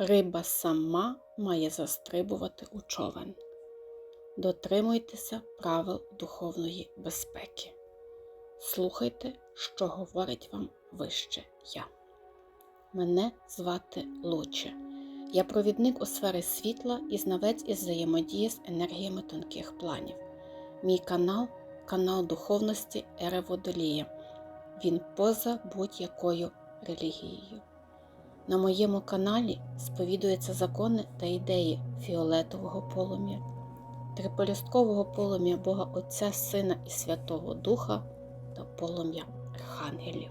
Риба сама має застрибувати у човен. Дотримуйтеся правил духовної безпеки. Слухайте, що говорить вам вище я. Мене звати Луче. Я провідник у сфері світла і знавець із взаємодії з енергіями тонких планів. Мій канал канал духовності Ери Водолія. Він поза будь-якою релігією. На моєму каналі сповідуються закони та ідеї фіолетового полум'я, триполісткового полум'я Бога Отця, Сина і Святого Духа та полум'я Архангелів.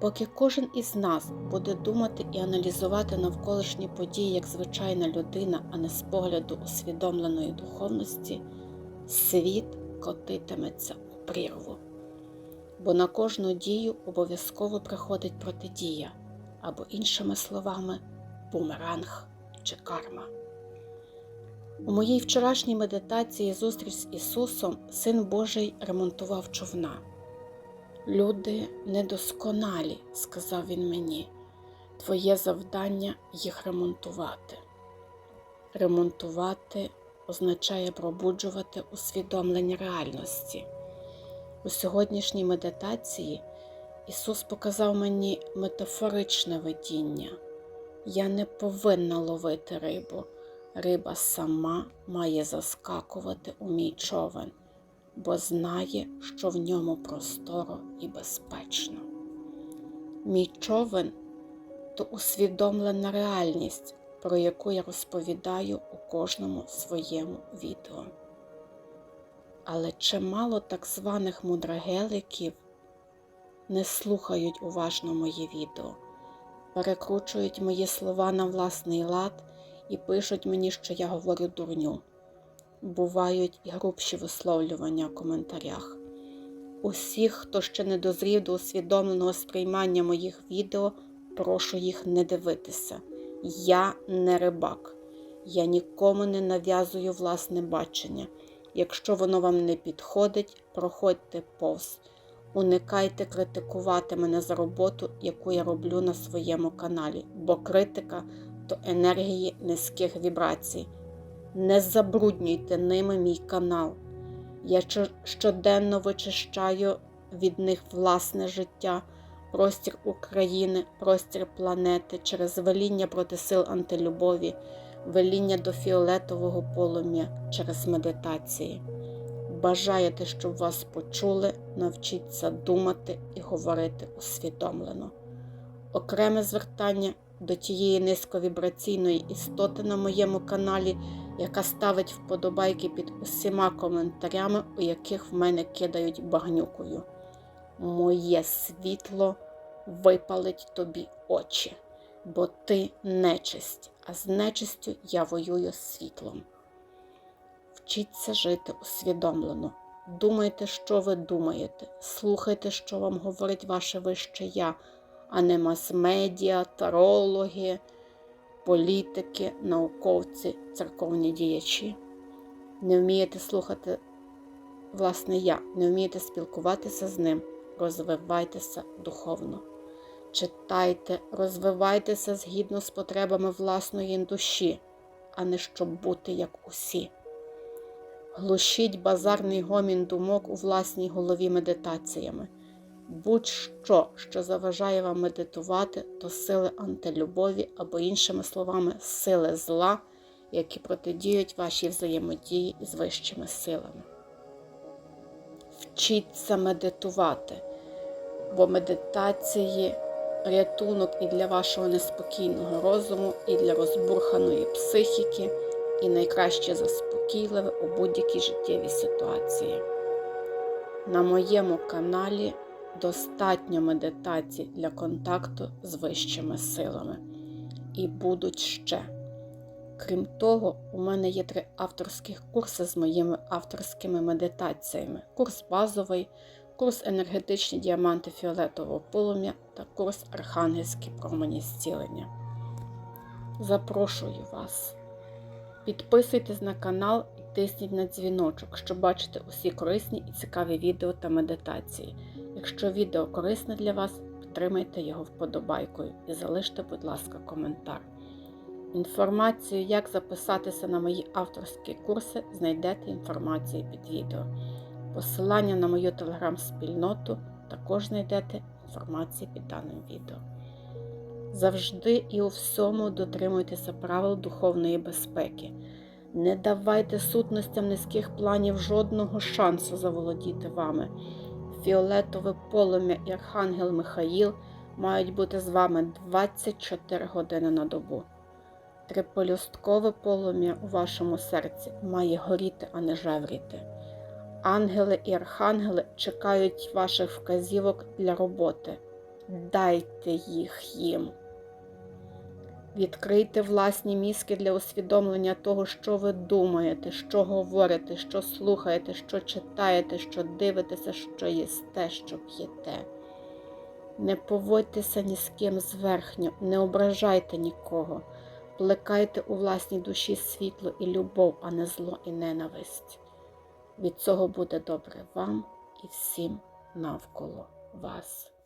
Поки кожен із нас буде думати і аналізувати навколишні події як звичайна людина, а не з погляду усвідомленої духовності, світ котитиметься у прірву. Бо на кожну дію обов'язково приходить протидія, або, іншими словами, бумеранг чи карма. У моїй вчорашній медитації зустріч з Ісусом Син Божий ремонтував човна. Люди недосконалі, сказав він мені, твоє завдання їх ремонтувати. Ремонтувати означає пробуджувати усвідомлення реальності. У сьогоднішній медитації Ісус показав мені метафоричне видіння. Я не повинна ловити рибу. Риба сама має заскакувати у мій човен, бо знає, що в ньому просторо і безпечно. Мій човен то усвідомлена реальність, про яку я розповідаю у кожному своєму відео. Але чимало так званих мудрагеликів не слухають уважно моє відео, перекручують мої слова на власний лад і пишуть мені, що я говорю дурню. Бувають і грубші висловлювання в коментарях. Усіх, хто ще не дозрів до усвідомленого сприймання моїх відео, прошу їх не дивитися. Я не рибак. Я нікому не нав'язую власне бачення. Якщо воно вам не підходить, проходьте повз. Уникайте критикувати мене за роботу, яку я роблю на своєму каналі, бо критика то енергії низьких вібрацій. Не забруднюйте ними мій канал. Я щоденно вичищаю від них власне життя, простір України, простір планети через веління проти сил антилюбові, веління до фіолетового полум'я через медитації. Бажаєте, щоб вас почули, навчіться думати і говорити усвідомлено. Окреме звертання до тієї низьковібраційної істоти на моєму каналі, яка ставить вподобайки під усіма коментарями, у яких в мене кидають багнюкою. Моє світло випалить тобі очі, бо ти нечисть, а з нечистю я воюю світлом. Вчіться жити усвідомлено. Думайте, що ви думаєте, слухайте, що вам говорить ваше вище я, а не мас-медіа, тарологи, політики, науковці, церковні діячі. Не вмієте слухати власне я, не вмієте спілкуватися з ним, розвивайтеся духовно. Читайте, розвивайтеся згідно з потребами власної душі, а не щоб бути як усі. Глушіть базарний гомін думок у власній голові медитаціями. Будь-що, що заважає вам медитувати, то сили антилюбові або, іншими словами, сили зла, які протидіють вашій взаємодії із вищими силами. Вчіться медитувати, бо медитації рятунок і для вашого неспокійного розуму, і для розбурханої психіки, і найкраще заспокійливе у будь-якій життєвій ситуації. На моєму каналі достатньо медитацій для контакту з вищими силами. І будуть ще. Крім того, у мене є три авторських курси з моїми авторськими медитаціями: курс базовий, курс енергетичні діаманти фіолетового полум'я та курс Архангельські промені зцілення. Запрошую вас. Підписуйтесь на канал і тисніть на дзвіночок, щоб бачити усі корисні і цікаві відео та медитації. Якщо відео корисне для вас, підтримайте його вподобайкою і залиште, будь ласка, коментар. Інформацію, як записатися на мої авторські курси, знайдете інформацію під відео. Посилання на мою телеграм-спільноту також знайдете інформацію під даним відео. Завжди і у всьому дотримуйтеся правил духовної безпеки. Не давайте сутностям низьких планів жодного шансу заволодіти вами. Фіолетове полум'я і Архангел Михаїл мають бути з вами 24 години на добу. Триполюсткове полум'я у вашому серці має горіти, а не жевріти. Ангели і архангели чекають ваших вказівок для роботи. Дайте їх їм. Відкрийте власні мізки для усвідомлення того, що ви думаєте, що говорите, що слухаєте, що читаєте, що дивитеся, що їсте, що п'єте. Не поводьтеся ні з ким зверхньо, не ображайте нікого. Плекайте у власній душі світло і любов, а не зло і ненависть. Від цього буде добре вам і всім навколо вас.